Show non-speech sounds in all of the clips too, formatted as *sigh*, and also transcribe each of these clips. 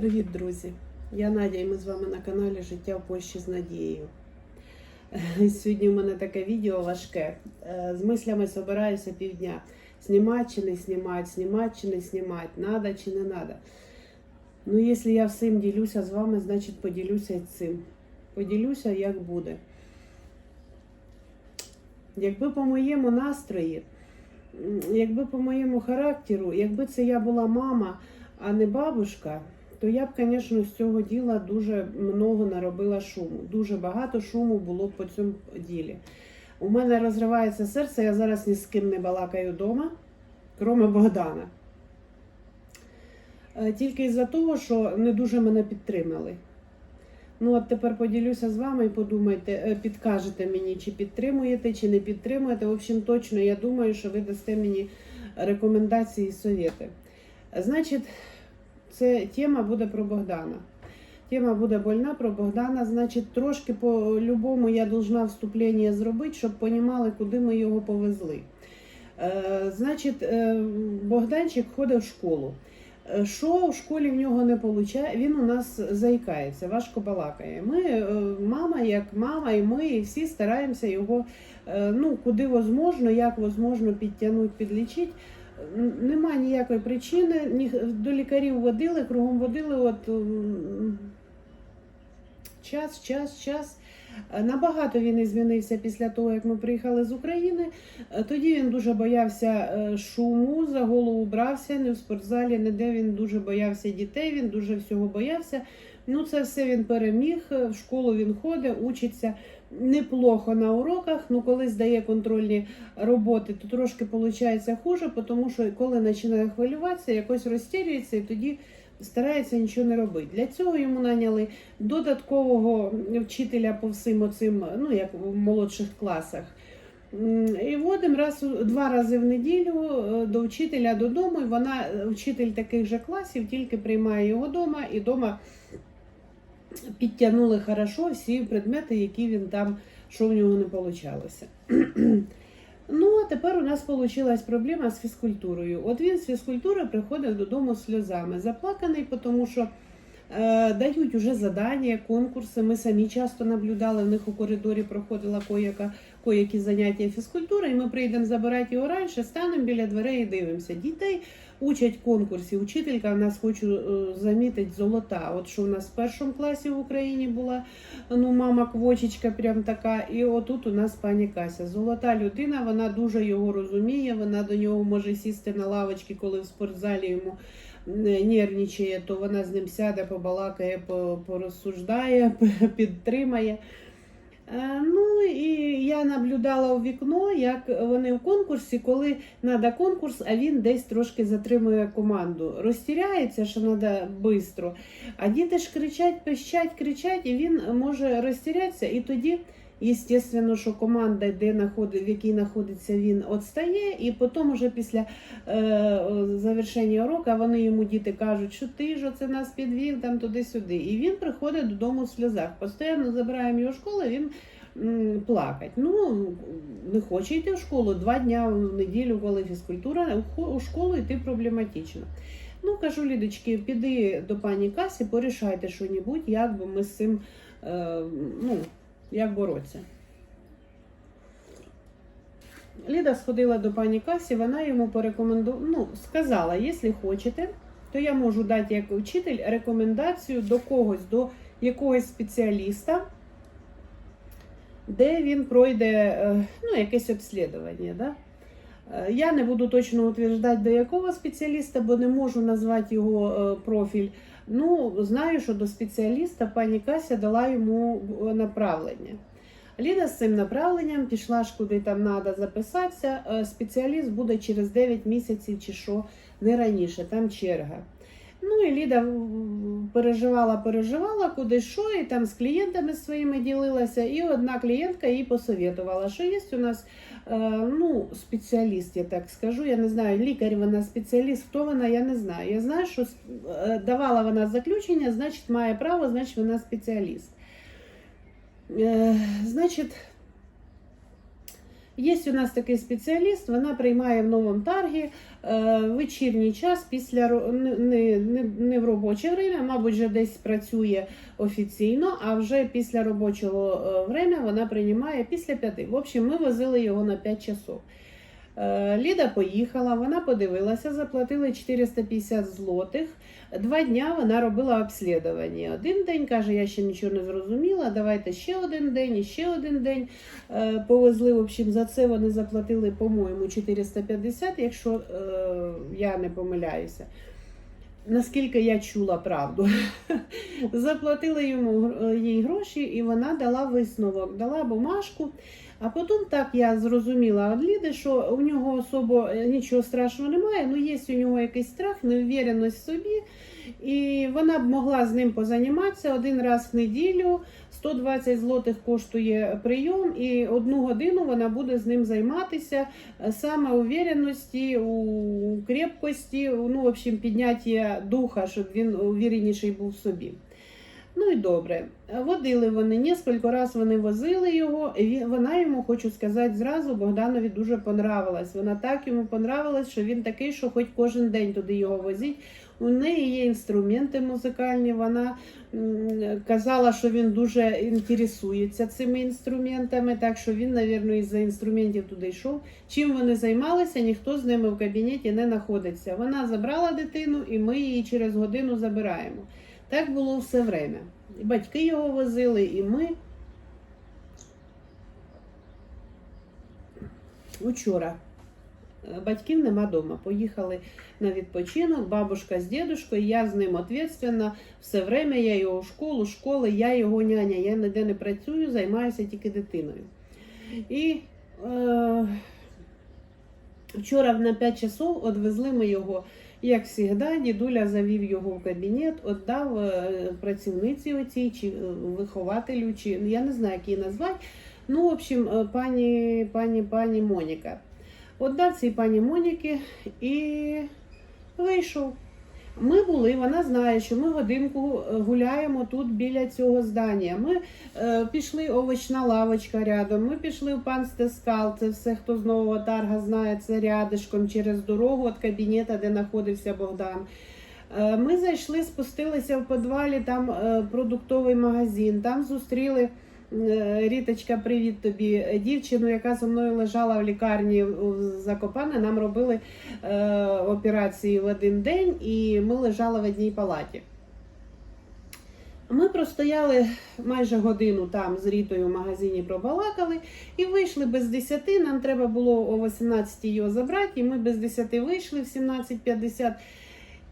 Привіт, друзі! Я Надя і ми з вами на каналі Життя в Польщі з Надією. Е, Сьогодні у мене таке відео важке. Е, З мислями собираюся півдня. Знімати чи не знімати, знімати чи не знімати, надо чи не надо. Ну, якщо я всім ділюся з вами, значить поділюся цим. Поділюся, як буде. Якби по моєму настрої, якби по моєму характеру, якби це я була мама, а не бабушка, то я б, звісно, з цього діла дуже много наробила шуму. Дуже багато шуму було по цьому ділі. У мене розривається серце, я зараз ні з ким не балакаю вдома, кроме Богдана. Е, Тільки із-за того, що не дуже мене підтримали. Ну, от тепер поділюся з вами і подумайте, е, підкажете мені, чи підтримуєте, чи не підтримуєте. В общем, точно я думаю, що ви дасте мені рекомендації і совєти. Значить, це тема буде про Богдана. Тема буде больна про Богдана. Значить, трошки по-любому я должна вступлення зробити, щоб понімали, куди ми його повезли. Е, значить, е, Богданчик ходить в школу. Е, Що в школі в нього не виходить, він у нас заїкається, важко балакає. Ми, мама, як мама, і ми всі стараємося його ну, куди возможно, як возможно підтягнути, підлічити. Нема ніякої причини. До лікарів водили, кругом водили. От час, час, час. Набагато він і змінився після того, як ми приїхали з України. Тоді він дуже боявся е, шуму, за голову брався, не в спортзалі, ніде він дуже боявся дітей, він дуже всього боявся. Ну, це все він переміг. В школу він ходить, учиться неплохо на уроках. Ну, коли здає контрольні роботи, то трошки виходить хуже, тому що коли починає хвилюватися, якось розтірюється і тоді старається нічого не робити. Для цього йому наняли додаткового вчителя по всім оцим, ну як в молодших класах. І водимо раз два рази в неділю е, до вчителя додому. І вона, вчитель таких же класів, тільки приймає його вдома і вдома підтягнули хорошо всі предмети, які він там, що в нього не вийшло. *clears throat* Ну, а тепер у нас вийшла проблема з фізкультурою. От він з фізкультури приходив додому сльозами, заплаканий, тому що дають уже задання, конкурси. Ми самі часто наблюдали, в них у коридорі проходила кояка, коякі заняття фізкультури, і ми прийдемо забирати його раніше, станемо біля дверей і дивимося. Дітей учать конкурсі. Учителька в нас хочу е, замітити золота. От що у нас в першому класі в Україні була ну, мама квочечка, прям така. І отут у нас пані Кася. Золота людина, вона дуже його розуміє, вона до нього може сісти на лавочці, коли в спортзалі йому е, нервничає, то вона з ним сяде, побалакає, порозсуждає, *laughs* підтримає. Е, Ну і я наблюдала у вікно, як вони в конкурсі, коли треба конкурс, а він десь трошки затримує команду. Розтіряється, що треба швидко. А діти ж кричать, пищать, кричать, і він може розтірятися. І тоді, звісно, що команда, де в якій знаходиться він, відстає, і потім уже після е, завершення уроку вони йому діти кажуть, що ти ж оце нас підвів там туди-сюди. І він приходить додому в сльозах. Постійно забираємо його школу, він м, плакать. Ну, не хоче йти в школу два дня в неділю, коли фізкультура, у школу йти проблематично. Ну, кажу, Лідочки, піди до пані Касі, порішайте що-небудь, як би ми з цим, е, ну, як боротися. Ліда сходила до пані Касі, вона йому порекомендувала, ну, сказала, якщо хочете, то я можу дати як вчитель рекомендацію до когось, до якогось спеціаліста, де він пройде е, ну, якесь обслідування. Да? Е, Я не буду точно утверждати, до якого спеціаліста, бо не можу назвати його е, профіль. Ну, знаю, що до спеціаліста пані Кася дала йому е, направлення. Ліда з цим направленням пішла ж куди там треба записатися. Е, Спеціаліст буде через 9 місяців чи що, не раніше, там черга. Ну і Ліда переживала, переживала, куди що, і там з клієнтами своїми ділилася. І одна клієнтка їй посоветувала, що є у нас е, ну, спеціаліст, я так скажу. Я не знаю, лікар вона спеціаліст, хто вона, я не знаю. Я знаю, що е, давала вона заключення, значить, має право, значить, вона спеціаліст. Е, Значить, Є у нас такий спеціаліст, вона приймає в новому таргі е, вечірній час після не, не, не, в робоче время, мабуть, вже десь працює офіційно, а вже після робочого е, время вона приймає після п'яти. В общем, ми возили його на 5 часов. Е, Ліда поїхала, вона подивилася, заплатили 450 злотих. Два дня вона робила обслідування. Один день каже, я ще нічого не зрозуміла. Давайте ще один день, і ще один день. Е, Повезли, в общем, за це вони заплатили, по-моєму, 450, якщо е, я не помиляюся. Наскільки я чула правду, *laughs* заплатили йому їй гроші, і вона дала висновок, дала бумажку. А потім так я зрозуміла від Ліди, що у нього особо е, нічого страшного немає, ну є у нього якийсь страх, невіряність в собі. І вона б могла з ним позаніматися один раз в неділю. 120 злотих коштує прийом, і одну годину вона буде з ним займатися е, саме увереності, у крепкості, ну, в общем, підняття духа, щоб він увереніший був в собі. Ну і добре. Водили вони, несколько раз вони возили його. і Вона йому, хочу сказати, зразу Богданові дуже понравилась. Вона так йому понравилась, що він такий, що хоч кожен день туди його возіть. У неї є інструменти музикальні. Вона казала, що він дуже інтересується цими інструментами, так що він, мабуть, із-за інструментів туди йшов. Чим вони займалися, ніхто з ними в кабінеті не знаходиться. Вона забрала дитину, і ми її через годину забираємо. Так було все время. І батьки його возили, і ми. Учора е, батьків нема вдома. Поїхали на відпочинок, бабушка з дідушкою, я з ним відповідальна. Все время я його в школу, школи, я його няня. Я ніде не працюю, займаюся тільки дитиною. І е, вчора на 5 часов відвезли ми його як завжди, дідуля завів його в кабінет, віддав е, працівниці оцій, чи е, вихователю, чи ну, я не знаю, як її назвати. Ну, в общем, е, пані, пані, пані Моніка. Віддав цій пані Моніки і вийшов. Ми були, вона знає, що ми годинку е, гуляємо тут біля цього здання. Ми е, пішли овочна лавочка рядом. Ми пішли в пан Стескал. Це все, хто з нового тарга знає, це рядишком через дорогу від кабінета, де знаходився Богдан. Е, Ми зайшли, спустилися в підвалі, там е, продуктовий магазин. Там зустріли Ріточка, привіт тобі. Дівчину, яка зі мною лежала в лікарні в Закопане, нам робили е, операції в один день, і ми лежали в одній палаті. Ми простояли майже годину там з Рітою в магазині пробалакали і вийшли без 10. Нам треба було о 18 його забрати, і ми без 10 вийшли в 17.50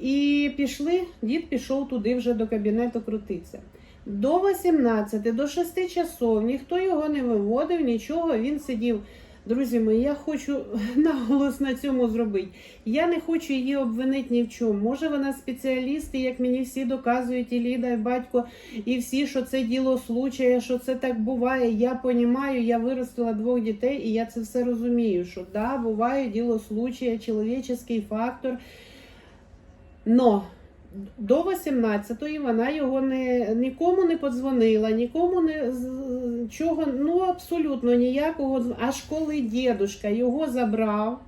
і пішли. Дід пішов туди вже до кабінету крутитися. До 18, до 6 часов ніхто його не виводив, нічого. Він сидів. Друзі мої, я хочу *laughs* наголос на цьому зробити. Я не хочу її обвинити ні в чому. Може, вона спеціаліст, і як мені всі доказують, і Ліда, і батько, і всі, що це діло случая, що це так буває. Я понімаю, я виростила двох дітей, і я це все розумію. Що да, буває діло случая, чоловічий фактор. Но до 18-ї вона його не нікому не подзвонила, нікому не чого, ну абсолютно ніякого. Аж коли дідушка його забрав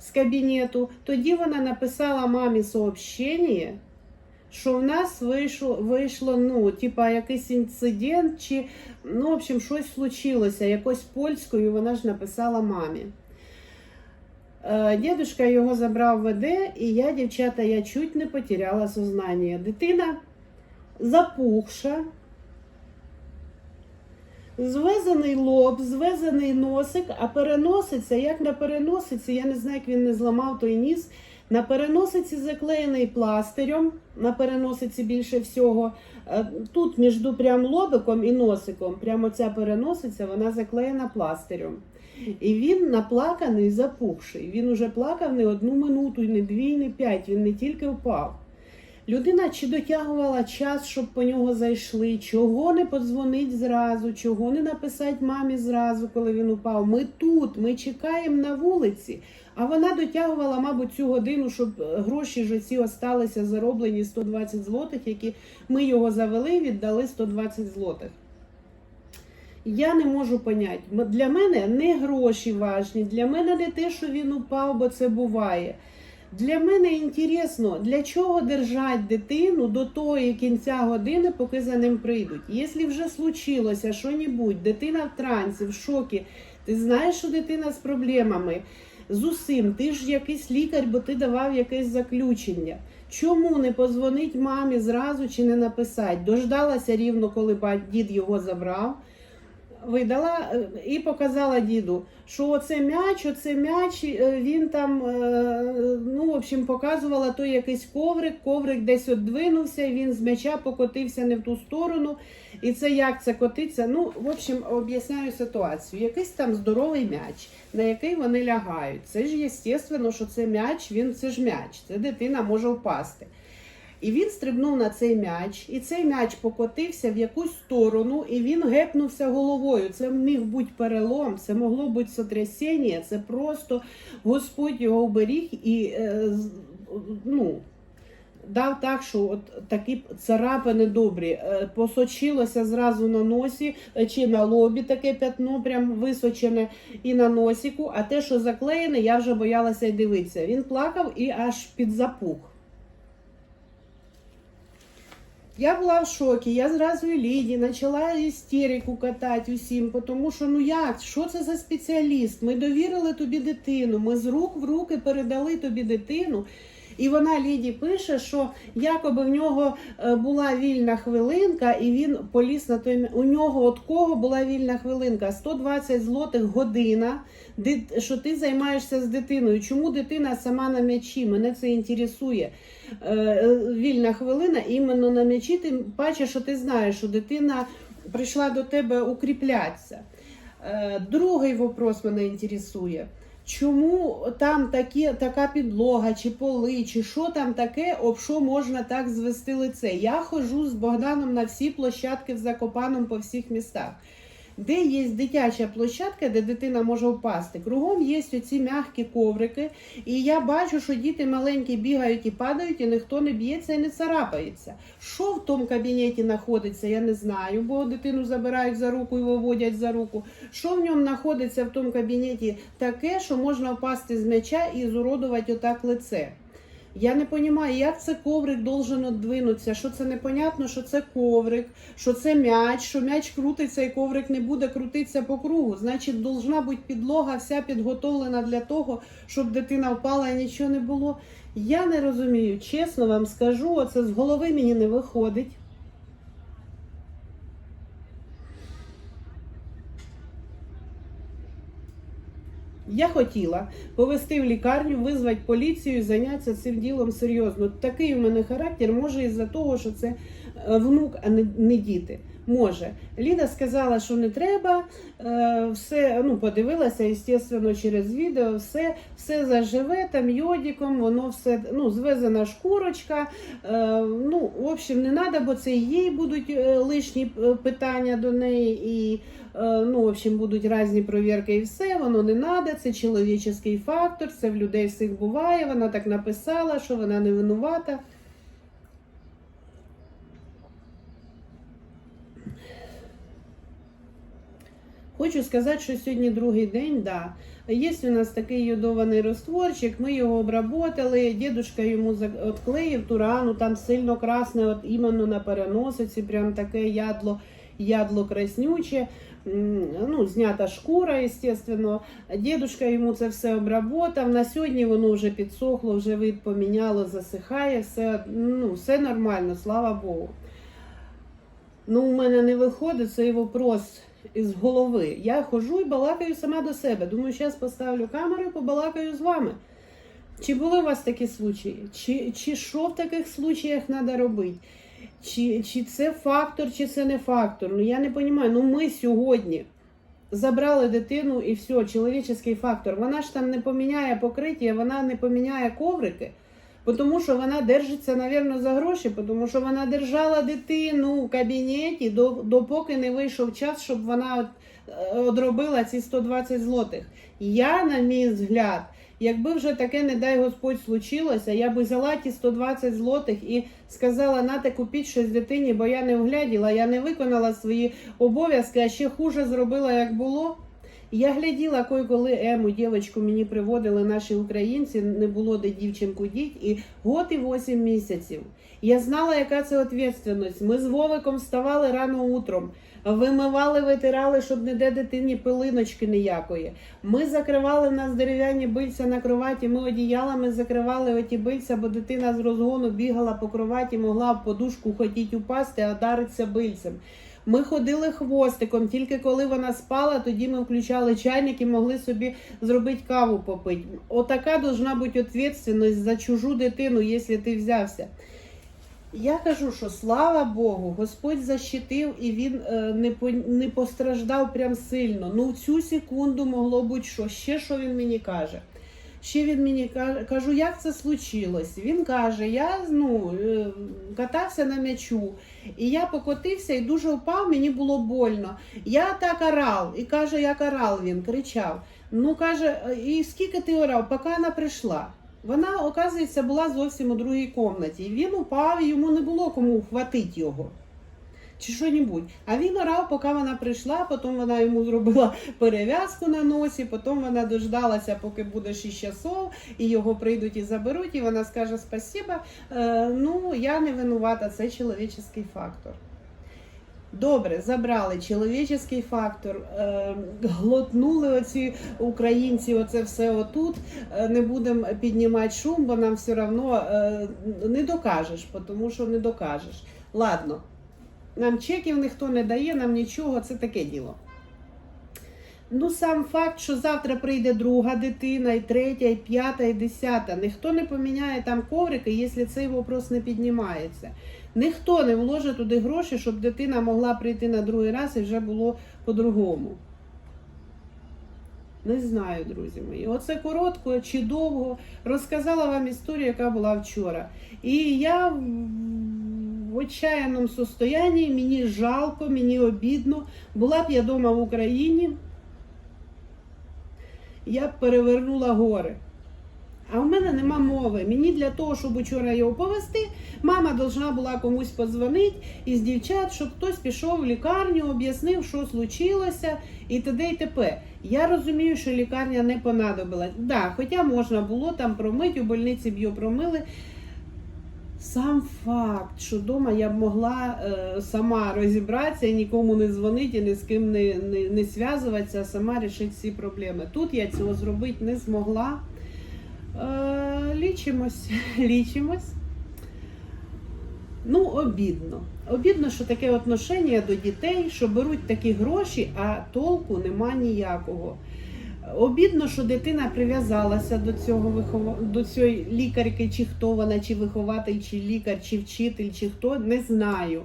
з кабінету, тоді вона написала мамі сообщення, що в нас вийшло, вийшло ну, типа якийсь інцидент, чи ну, в общем, щось случилося, якось польською вона ж написала мамі. Е, Дідушка його забрав ВД, і я, дівчата, я чуть не потеряла сознання. Дитина запухша, звезений лоб, звезений носик, а переноситься, як на переносиці, я не знаю, як він не зламав той ніс. На переносиці заклеєний пластирем, на переносиці більше всього. Е, Тут між прям лобиком і носиком, прямо ця переносиця, вона заклеєна пластирем. І він наплаканий, запухший. Він уже плакав не одну минуту, і не дві, і не п'ять. Він не тільки впав. Людина чи дотягувала час, щоб по нього зайшли, чого не подзвонить зразу, чого не написати мамі зразу, коли він упав. Ми тут, ми чекаємо на вулиці. А вона дотягувала, мабуть, цю годину, щоб е, гроші ж ці осталися зароблені 120 злотих, які ми його завели, віддали 120 злотих. Я не можу поняти. М- Для мене не гроші важні, для мене не те, що він упав, бо це буває. Для мене інтересно, для чого держать дитину до тої кінця години, поки за ним прийдуть. Якщо вже случилося що-небудь, дитина в трансі, в шокі, ти знаєш, що дитина з проблемами, з усім, ти ж якийсь лікар, бо ти давав якесь заключення. Чому не позвонить мамі зразу чи не написати? Дождалася рівно, коли дід його забрав видала е, і показала діду, що оце м'яч, оце м'яч, е, він там, е, ну, в общем, показувала той якийсь коврик, коврик десь одвинувся, і він з м'яча покотився не в ту сторону. І це як це котиться? Ну, в общем, об'ясняю ситуацію. Якийсь там здоровий м'яч, на який вони лягають. Це ж естественно, що це м'яч, він це ж м'яч, це дитина може впасти. І він стрибнув на цей м'яч, і цей м'яч покотився в якусь сторону, і він гепнувся головою. Це міг бути перелом, це могло бути сотрясіння, це просто Господь його вберіг і е, ну, дав так, що от такі царапини добрі. Е, Посочилося зразу на носі е, чи на лобі таке п'ятно, прям височене, і на носіку. А те, що заклеєне, я вже боялася й дивитися. Він плакав і аж під Я була в шокі, я зразу і Ліді почала істерику катати усім, тому що ну як, що це за спеціаліст? Ми довірили тобі дитину, ми з рук в руки передали тобі дитину. І вона Ліді пише, що якоби в нього е, була вільна хвилинка, і він поліз на той У нього от кого була вільна хвилинка? 120 злотих година, що ти займаєшся з дитиною. Чому дитина сама на м'ячі? Мене це інтересує. Е, е, Вільна хвилина іменно на м'ячі, тим паче, що ти знаєш, що дитина прийшла до тебе укріплятися. Е, Другий вопрос мене інтересує. Чому там такі, така підлога, чи поли, чи що там таке, об що можна так звести лице? Я ходжу з Богданом на всі площадки в Закопаному по всіх містах. Де є дитяча площадка, де дитина може впасти. Кругом є оці м'які коврики, і я бачу, що діти маленькі бігають і падають, і ніхто не б'ється і не царапається. Що в тому кабінеті знаходиться, я не знаю, бо дитину забирають за руку і виводять за руку. Що в ньому знаходиться в тому кабінеті таке, що можна впасти з м'яча і зуродувати отак лице? Я не розумію, як це коврик должен одвинутися, що це непонятно, що це коврик, що це м'яч, що м'яч крутиться і коврик не буде крутитися по кругу. Значить, должна бути підлога вся підготовлена для того, щоб дитина впала і нічого не було. Я не розумію, чесно вам скажу, оце з голови мені не виходить. Я хотіла повести в лікарню, визвати поліцію і зайнятися цим ділом серйозно. Такий у мене характер, може із-за того, що це е, внук, а не, не діти. Може. Ліда сказала, що не треба, е, все, ну, подивилася, звісно, через відео, все, все заживе там йодиком, воно все, ну, звезена шкурочка. Е, ну, в общем, не треба, бо це їй будуть е, лишні питання до неї. І ну, в общем, будуть різні провірки і все, воно не треба, це чоловічий фактор, це в людей всіх буває. Вона так написала, що вона не винувата. Хочу сказати, що сьогодні другий день, да. Є у нас такий йодований розтворчик, ми його обработали, дідушка йому отклеїв ту рану, там сильно красне, от іменно на переносиці, прям таке ядло, ядло краснюче. Ну, знята шкура, естественно. Дідушка йому це все обработав. На сьогодні воно вже підсохло, вже вид поміняло, засихає, все, ну, все нормально, слава Богу. Ну, у мене не виходить цей вопрос із голови. Я ходжу і балакаю сама до себе. Думаю, зараз поставлю камеру і побалакаю з вами. Чи були у вас такі случаї? Чи, чи що в таких случаях треба робити? Чи, чи це фактор, чи це не фактор? Ну я не розумію. Ну ми сьогодні забрали дитину і все, чоловічий фактор. Вона ж там не поміняє покриття, вона не поміняє коврики. Тому що вона держиться, мабуть, за гроші, тому що вона держала дитину в кабінеті, до- допоки не вийшов час, щоб вона е, одробила ці 120 злотих. Я, на мій взгляд, Якби вже таке, не дай Господь, случилося, я би взяла ті 120 злотих і сказала, нате купіть щось дитині, бо я не вгляділа, я не виконала свої обов'язки, а ще хуже зробила, як було. Я гляділа, коли ему дівчинку мені приводили наші українці, не було де дівчинку діть, і год і 8 місяців. Я знала, яка це відповідальність. Ми з Вовиком вставали рано утром, вимивали, витирали, щоб не де дитині пилиночки ніякої. Ми закривали нас дерев'яні бильця на кроваті, ми одіялами закривали оті бильця, бо дитина з розгону бігала по кроваті, могла в подушку хотіть упасти, а дариться бильцем. Ми ходили хвостиком, тільки коли вона спала, тоді ми включали чайник і могли собі зробити каву попити. Отака должна бути відповідальність за чужу дитину, якщо ти взявся. Я кажу, що слава Богу, Господь защитив і він е, не, по, не постраждав прям сильно. Ну, в цю секунду могло бути що. Ще що він мені каже. Ще він мені каже, кажу, як це случилось? Він каже, я ну, е, катався на м'ячу, і я покотився і дуже впав, мені було больно. Я так орав, і каже, як орав він, кричав. Ну каже, і скільки ти орав, поки вона прийшла. Вона, оказується, була зовсім у другій кімнаті. Він упав, йому не було кому вхватити його. Чи що-небудь. А він орав, поки вона прийшла, потім вона йому зробила перев'язку на носі, потім вона дождалася, поки буде 6 часов, і його прийдуть і заберуть, і вона скаже спасіба. Е, ну, я не винувата, це чоловічий фактор. Добре, забрали чоловічий фактор, е, глотнули оці українці, оце все отут. Е, не будемо піднімати шум, бо нам все одно не докажеш, тому що не докажеш. Ладно, нам чеків ніхто не дає, нам нічого, це таке діло. Ну, сам факт, що завтра прийде друга дитина, і третя, і п'ята, і десята. Ніхто не поміняє там коврики, якщо цей вопрос не піднімається. Ніхто не вложить туди гроші, щоб дитина могла прийти на другий раз і вже було по-другому. Не знаю, друзі мої. Оце коротко чи довго розказала вам історію, яка була вчора. І я в- отчаяному состоянні, мені жалко, мені обідно. Була б я вдома в Україні, я б перевернула гори. А в мене нема мови. Мені для того, щоб учора його повезти, мама должна була комусь подзвонити із дівчат, щоб хтось пішов в лікарню, об'яснив, що случилося, і т.д. і т.п. Я розумію, що лікарня не понадобилась. Да, хоча можна було там промити, у больниці б його промили. Сам факт, що вдома я б могла е, сама розібратися нікому не дзвонити, і ні з ким не, не, не зв'язуватися, а сама рішити всі проблеми. Тут я цього зробити не змогла. Е, лічимось, *laughs* лічимось. Ну, обідно. Обідно, що таке отношення до дітей, що беруть такі гроші, а толку нема ніякого. Обідно, що дитина прив'язалася до цього до цієї лікарки, чи хто вона, чи вихователь, чи лікар, чи вчитель, чи хто, не знаю.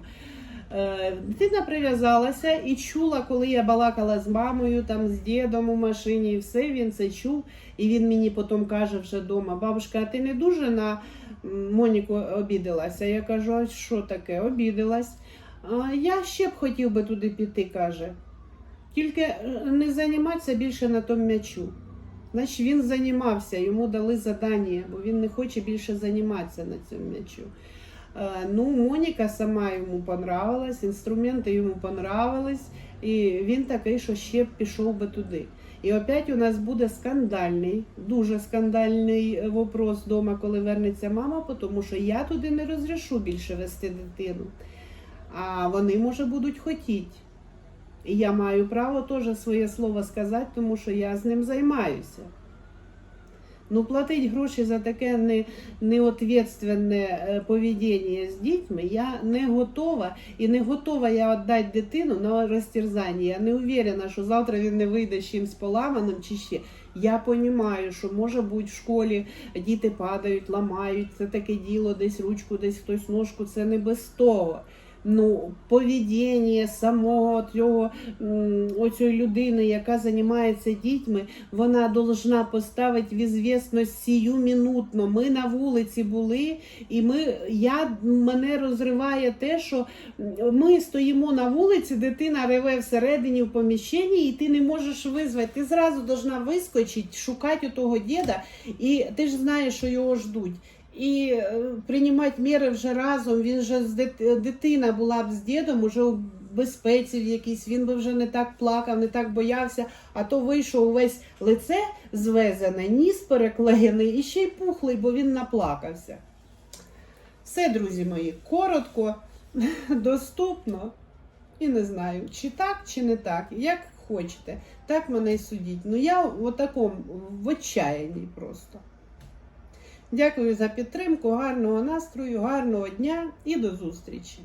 Е, Дитина прив'язалася і чула, коли я балакала з мамою, там з дідом у машині, і все він це чув. І він мені потім каже вже вдома: бабушка, а ти не дуже на Моніку обідалася? Я кажу, а що таке? Обідалась. Я ще б хотів би туди піти, каже. Тільки е, не займатися більше на тому м'ячу. Значить, він займався, йому дали задання, бо він не хоче більше займатися на цьому м'ячу. Е, Ну, Моніка сама йому понравилась, інструменти йому понравились, і він такий, що ще пішов би туди. І опять у нас буде скандальний, дуже скандальний е, вопрос вдома, коли вернеться мама, тому що я туди не розрішу більше вести дитину. А вони, може, будуть хотіти. І я маю право теж своє слово сказати, тому що я з ним займаюся. Ну, платить гроші за таке не, неответственне е, поведіння з дітьми я не готова. І не готова я віддати дитину на розтерзання. Я не уверена, що завтра він не вийде з чимось поламаним чи ще. Я розумію, що може бути в школі діти падають, ламають, це таке діло, десь ручку, десь хтось ножку, це не без того. Ну, поведіння самого цього оцієї людини, яка займається дітьми, вона должна поставити в ізвісність сію минутно. Ми на вулиці були, і ми, я, мене розриває те, що ми стоїмо на вулиці, дитина реве всередині в поміщенні, і ти не можеш визвати. Ти зразу должна вискочити, шукати у того діда, і ти ж знаєш, що його ждуть. І е, приймати міри вже разом. Він же з дитина була б з дідом уже у безпеці в якійсь. Він би вже не так плакав, не так боявся. А то вийшов увесь лице звезене, ніс переклеєний і ще й пухлий, бо він наплакався. Все, друзі мої, коротко, *laughs* доступно. І не знаю, чи так, чи не так. Як хочете, так мене й судіть. Ну я в такому в отчаянні просто. Дякую за підтримку, гарного настрою, гарного дня і до зустрічі!